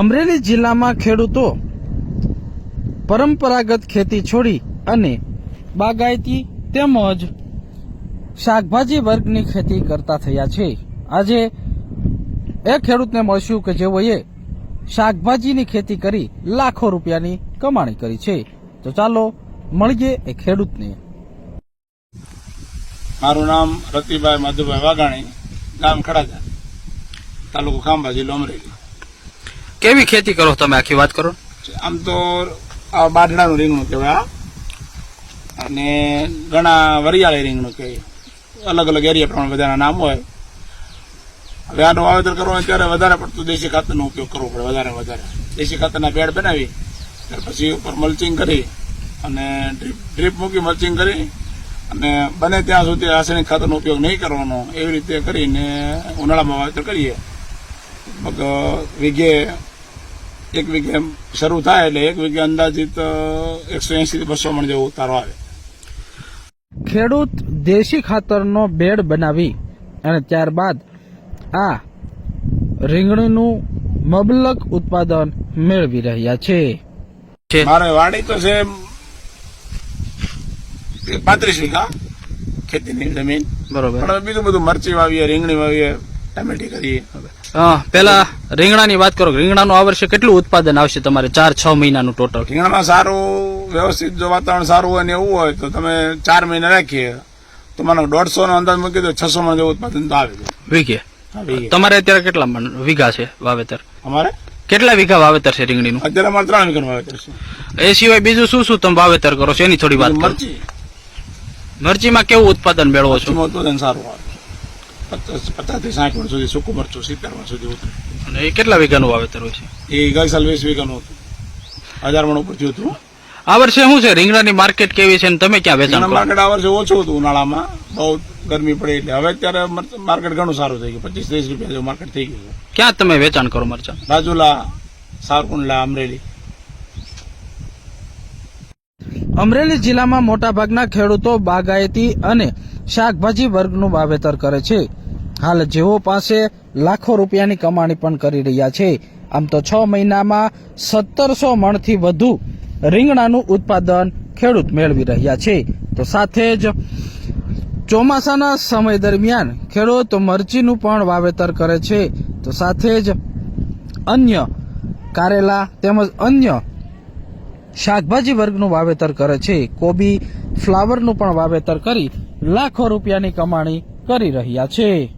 અમરેલી જિલ્લામાં ખેડૂતો પરંપરાગત ખેતી છોડી અને બાગાયતી તેમજ શાકભાજી વર્ગની ખેતી કરતા થયા છે. આજે એ ખેડૂતને મળશું કે જેઓએ શાકભાજીની ખેતી કરી લાખો રૂપિયાની કમાણી કરી છે. તો ચાલો મળીએ એ ખેડૂતને. મારું નામ રતિભાઈ મધુભાઈ વાઘાણી, ગામ ખડાજા, તાલુકો ખાંભા, જિલ્લો અમરેલી. કેવી ખેતી કરો તમે? આખી વાત કરો. આમ તો આ બાજડાનું રીંગણું કહેવાય અને ઘણા વરિયાળી રીંગણું કહેવાય અલગ અલગ એરિયા પ્રમાણે બધાના નામ હોય. હવે આનું વાવેતર કરવું હોય ત્યારે વધારે પડતું દેશી ખાતરનો ઉપયોગ કરવો પડે, વધારે વધારે. દેશી ખાતરના પેડ બનાવી, ત્યાર પછી ઉપર મલ્ચિંગ કરી, અને ડ્રીપ ડ્રીપ મૂકી મલ્ચિંગ કરી, અને બને ત્યાં સુધી રાસાયણિક ખાતરનો ઉપયોગ નહીં કરવાનો. એવી રીતે કરીને ઉનાળામાં વાવેતર કરીએ. લગભગ વીઘે એક વીઘે શરૂ થાય એટલે એક વીઘે અંદાજિત એકસો એસી બસો મણ જેવો ઉતારો આવે. ખેડૂત દેશી ખાતરનો બેડ બનાવી અને ત્યારબાદ આ રીંગણીનું મબલક ઉત્પાદન મેળવી રહ્યા છે. મારે વાડી તો છે પાંત્રીસ વીઘા ખેતીની જમીન. બરોબર. બીજું બધું મરચી વાવીએ રીંગણી વાવીએ ટામેટી કરીએ. પેલા રીંગણાની વાત કરો રીંગણાનું આ વર્ષે કેટલું ઉત્પાદન આવશે તમારે ચાર છ મહિનાનું ટોટલ રીંગણામાં સારું વ્યવસ્થિત જો વાતાવરણ સારું હોય ને એવું હોય તો તમે ચાર મહિના રાખીએ. તો મને દોઢસો નો અંદાજ મૂકી દો છસો માં જેવું ઉત્પાદન તો આવે. વીઘે? તમારે અત્યારે કેટલા વીઘા છે વાવેતર? અમારે? કેટલા વીઘા વાવેતર છે રીંગણીનું? અત્યારે અમારે ત્રણ વીઘા વાવેતર છે. એ સિવાય બીજું શું શું તમે વાવેતર કરો છો? એની થોડી વાત મરચી. મરચીમાં કેવું ઉત્પાદન મેળવો છો? ઉત્પાદન સારું આવે. પચાસ પચાસથી સાઠ મણ સુધી સૂકું મરચું સિત્તેર વર્ષ સુધી ઉતરે. અને એ કેટલા વીઘાનું વાવેતર હોય છે? એ ગઈ સાલ વીસ વીઘાનું હતું. હજાર મણ ઉપર થયું હતું. આ વર્ષે શું છે? રીંગણાની માર્કેટ કેવી છે ને તમે ક્યાં વેચાણ માર્કેટ આ વર્ષે ઓછું હતું ઉનાળામાં. બહુ ગરમી પડી એટલે હવે અત્યારે માર્કેટ ઘણું સારું થઈ ગયું. પચીસ ત્રીસ રૂપિયા જેવું માર્કેટ થઈ ગયું ક્યાં તમે વેચાણ કરો મરચા? રાજુલા સારકુંડલા અમરેલી. અમરેલી જિલ્લામાં મોટાભાગના ખેડૂતો બાગાયતી અને શાકભાજી વર્ગનું વાવેતર કરે છે. હાલ જેઓ પાસે લાખો રૂપિયાની કમાણી પણ કરી રહ્યા છે. આમ તો છ મહિનામાં સત્તરસો મણથી વધુ રીંગણાનું ઉત્પાદન ખેડૂત મેળવી રહ્યા છે. તો સાથે જ ચોમાસાના સમય દરમિયાન ખેડૂત મરચીનું પણ વાવેતર કરે છે. તો સાથે જ અન્ય કારેલા તેમજ અન્ય શાકભાજી વર્ગનું વાવેતર કરે છે. કોબી ફ્લાવરનું પણ વાવેતર કરી લાખો રૂપિયાની કમાણી કરી રહ્યા છે.